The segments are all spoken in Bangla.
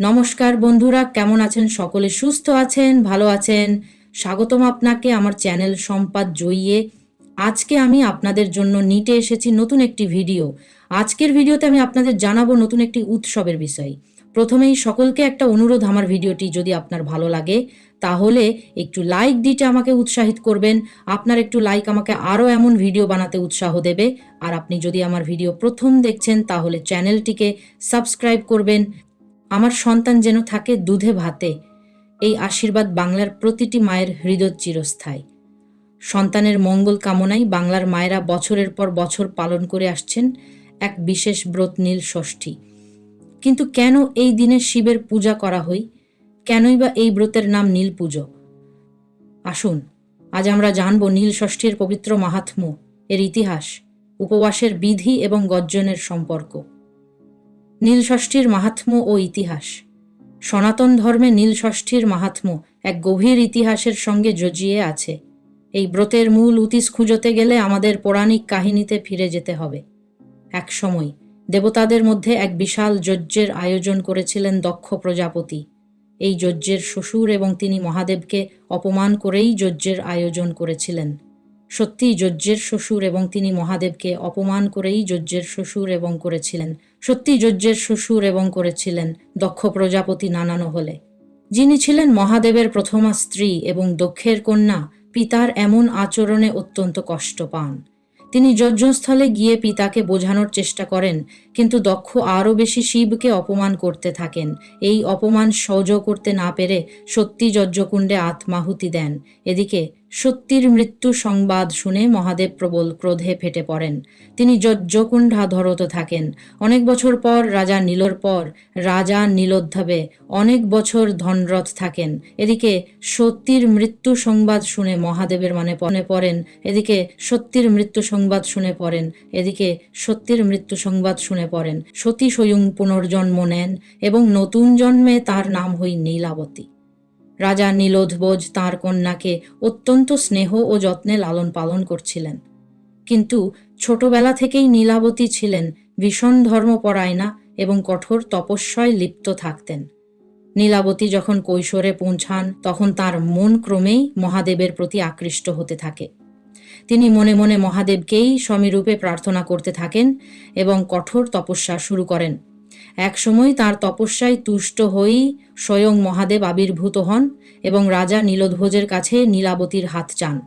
নমস্কার বন্ধুরা, কেমন আছেন সকলে? সুস্থ আছেন? ভালো আছেন? স্বাগতম আপনাকে আমার চ্যানেল সম্পাদ জইয়ে। আজকে আমি আপনাদের জন্য নিতে এসেছি নতুন একটি ভিডিও। আজকের ভিডিওতে আমি আপনাদের জানাব নতুন একটি উৎসবের বিষয়। প্রথমেই সকলকে একটা অনুরোধ আমার ভিডিওটি যদি আপনার ভালো লাগে, তাহলে একটু লাইক দিতে আমাকে উৎসাহিত করবেন। আপনার একটু লাইক আমাকে আরও এমন ভিডিও বানাতে উৎসাহ দেবে। আর আপনি যদি আমার ভিডিও প্রথম দেখছেন, তাহলে চ্যানেলটিকে সাবস্ক্রাইব করবেন। আমার সন্তান যেন থাকে দুধে ভাতে, এই আশীর্বাদ বাংলার প্রতিটি মায়ের হৃদয় চিরস্থায়ী। সন্তানের মঙ্গল কামনায় বাংলার মায়েরা বছরের পর বছর পালন করে আসছেন এক বিশেষ ব্রত নীল ষষ্ঠী। কিন্তু কেন এই দিনে শিবের পূজা করা হয়? কেনই বা এই ব্রতের নাম নীল পুজো? আসুন, আজ আমরা জানব নীল ষষ্ঠীর পবিত্র মাহাত্ম্য, এর ইতিহাস, উপবাসের বিধি এবং গর্জনের সম্পর্ক। নীল ষষ্ঠীর মাহাত্ম্য ও ইতিহাস। সনাতন ধর্মে নীল ষষ্ঠীর মাহাত্ম্য এক গভীর ইতিহাসের সঙ্গে জজিয়ে আছে। এই ব্রতের মূল উতিস খুঁজতে গেলে আমাদের পৌরাণিক কাহিনীতে ফিরে যেতে হবে। এক সময় দেবতাদের মধ্যে এক বিশাল যজ্ঞের আয়োজন করেছিলেন দক্ষ প্রজাপতি। এই যজ্ঞের শ্বশুর এবং তিনি মহাদেবকে অপমান করেই যজ্ঞের আয়োজন করেছিলেন। সত্যিই যজ্ঞের শ্বশুর এবং তিনি মহাদেবকে অপমান করেই যজ্ঞের শ্বশুর এবং করেছিলেন। সত্যি যজ্ঞের শ্বশুর এবং করেছিলেন দক্ষ প্রজাপতি নানানো হলে। যিনি ছিলেন মহাদেবের প্রথমা স্ত্রী এবং দক্ষের কন্যা, পিতার এমন আচরণে অত্যন্ত কষ্ট পান। তিনি যজ্ঞস্থলে গিয়ে পিতাকে বোঝানোর চেষ্টা করেন, কিন্তু দক্ষ আরও বেশি শিবকে অপমান করতে থাকেন। এই অপমান সহ্য করতে না পেরে সত্যি যজ্ঞকুণ্ডে আত্মাহুতি দেন। এদিকে সত্যির মৃত্যু সংবাদ শুনে মহাদেব প্রবল ক্রোধে ফেটে পড়েন। তিনি যজ্ঞকুণ্ডা ধরত থাকেন। অনেক বছর পর রাজা নীলর পর রাজা নীলোদ্ধাবে অনেক বছর ধনরথ থাকেন। এদিকে সত্যির মৃত্যু সংবাদ শুনে মহাদেবের মানে পড়েন। এদিকে সত্যির মৃত্যু সংবাদ শুনে পড়েন। এদিকে সত্যের মৃত্যু সংবাদ শুনে পড়েন। সতী স্বয়ং পুনর্জন্ম নেন এবং নতুন জন্মে তার নাম হই নীলাবতী। রাজা নীলোধ্বজ তাঁর কন্যাকে অত্যন্ত স্নেহ ও যত্নে লালন পালন করছিলেন। কিন্তু ছোটবেলা থেকেই নীলাবতী ছিলেন ভীষণ ধর্মপরায়ণা এবং কঠোর তপস্যায় লিপ্ত থাকতেন। নীলাবতী যখন কৈশোরে পৌঁছান, তখন তার মন ক্রমেই মহাদেবের প্রতি আকৃষ্ট হতে থাকে। তিনি মনে মনে মহাদেবকেই সমীরূপে প্রার্থনা করতে থাকেন এবং কঠোর তপস্যা শুরু করেন। একসময় তার তপস্যায় তুষ্ট হয়েই স্বয়ং মহাদেব আবির্ভূত হন এবং রাজা নীলধ্বজের কাছে নীলাবতীর হাত চান।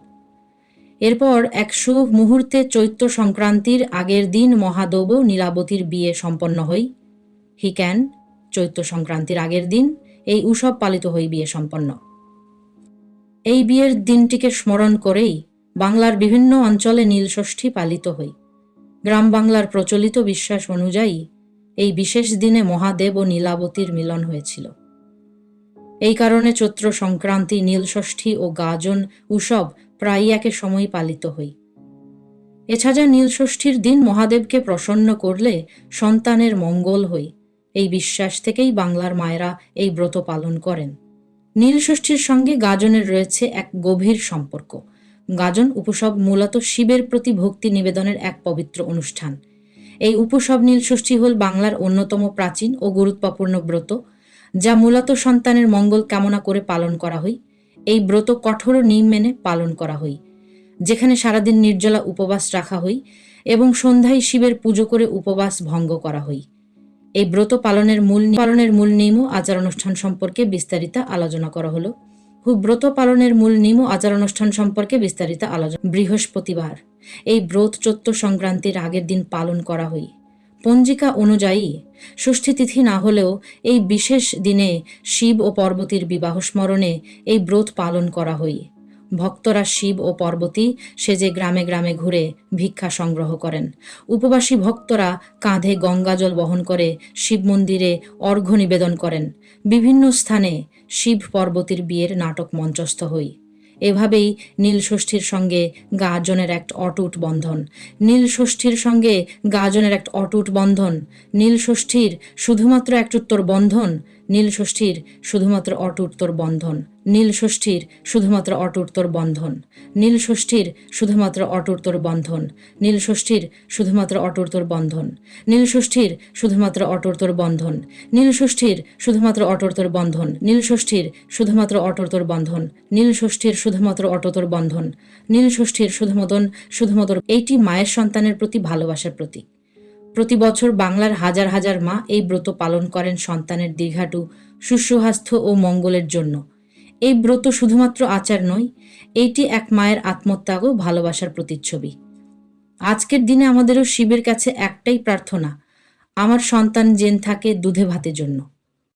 এরপর এক শুভ মুহূর্তে চৈত্র সংক্রান্তির আগের দিন মহাদেব নীলাবতীর বিয়ে সম্পন্ন হই। হি ক্যান চৈত্র সংক্রান্তির আগের দিন, এই উৎসব পালিত হই বিয়ে সম্পন্ন। এই বিয়ের দিনটিকে স্মরণ করেই বাংলার বিভিন্ন অঞ্চলে নীলষষ্ঠী পালিত হই। গ্রাম বাংলার প্রচলিত বিশ্বাস অনুযায়ী এই বিশেষ দিনে মহাদেব ও নীলাবতীর মিলন হয়েছিল। এই কারণে চৈত্র সংক্রান্তি নীলষষ্ঠী ও গাজন উৎসব প্রায় একে সময় পালিত হই। এছাড়া নীলষষ্ঠীর দিন মহাদেবকে প্রসন্ন করলে সন্তানের মঙ্গল হই। এই বিশ্বাস থেকেই বাংলার মায়েরা এই ব্রত পালন করেন। নীলষষ্ঠীর সঙ্গে গাজনের রয়েছে এক গভীর সম্পর্ক। গাজন উপসব মূলত শিবের প্রতি ভক্তি নিবেদনের এক পবিত্র অনুষ্ঠান। এই উপসব নীল ষষ্ঠী হল বাংলার অন্যতম প্রাচীন ও গুরুত্বপূর্ণ ব্রত, যা মূলত সন্তানের মঙ্গল কামনা করে পালন করা হয়। এই ব্রত কঠোর নিয়ম মেনে পালন করা হয়, যেখানে সারাদিন নির্জলা উপবাস রাখা হয় এবং সন্ধ্যায় শিবের পুজো করে উপবাস ভঙ্গ করা হয়। এই ব্রত পালনের মূল পালনের মূল নিয়ম আচার অনুষ্ঠান সম্পর্কে বিস্তারিত আলোচনা করা হলো। ব্রত পালনের মূল নিম ও আচার অনুষ্ঠান সম্পর্কে বিস্তারিত আলোচনা। বৃহস্পতিবার, এই ব্রত চৈত্র সংক্রান্তির আগের দিন পালন করা হই পঞ্জিকা অনুযায়ী, ষষ্ঠী তিথি না হলেও এই বিশেষ দিনে শিব ও পর্বতীর বিবাহ স্মরণে এই ব্রত পালন করা হয়। ভক্তরা শিব ও পর্বতী সেজে গ্রামে গ্রামে ঘুরে ভিক্ষা সংগ্রহ করেন। উপবাসী ভক্তরা কাঁধে গঙ্গাজল বহন করে শিব মন্দিরে অর্ঘ্য নিবেদন করেন। বিভিন্ন স্থানে শিব পর্বতীর বিয়ের নাটক মঞ্চস্থ হই। এভাবেই নীলষষ্ঠীর সঙ্গে গাজনের এক অটুট বন্ধন। নীলষষ্ঠীর সঙ্গে গাজনের এক অটুট বন্ধন। নীলষষ্ঠীর শুধুমাত্র একটুত্তর বন্ধন, নীলষষ্ঠীর শুধুমাত্র অটুত্তর বন্ধন। নীল ষষ্ঠীর শুধুমাত্র অটোত্তর বন্ধন। নীল ষষ্ঠীর শুধুমাত্র অটোত্তর বন্ধন। নীল ষষ্ঠীর শুধুমাত্র অটোত্তর বন্ধন। নীল ষষ্ঠীর শুধুমাত্র অটোত্তর বন্ধন। নীল ষষ্ঠীর শুধুমাত্র অটোত্তর বন্ধন। নীল ষষ্ঠীর শুধুমাত্র অটোত্তর বন্ধন। নীল ষষ্ঠীর শুধুমাত্র অটোত্তর বন্ধন। নীল ষষ্ঠীর শুধুমাত্র শুধুমাত্র এইটি মায়ের সন্তানের প্রতি ভালোবাসার প্রতীক। প্রতি বছর বাংলার হাজার হাজার মা এই ব্রত পালন করেন সন্তানের দীর্ঘাটু, সুস্বাস্থ্য ও মঙ্গলের জন্য। এই ব্রত শুধুমাত্র আচার নয়, এইটি এক মায়ের আত্মত্যাগ ও ভালোবাসার প্রতিচ্ছবি। আজকের দিনে আমাদেরও শিবের কাছে একটাই প্রার্থনা, আমার সন্তান জেন থাকে দুধে ভাতের জন্য।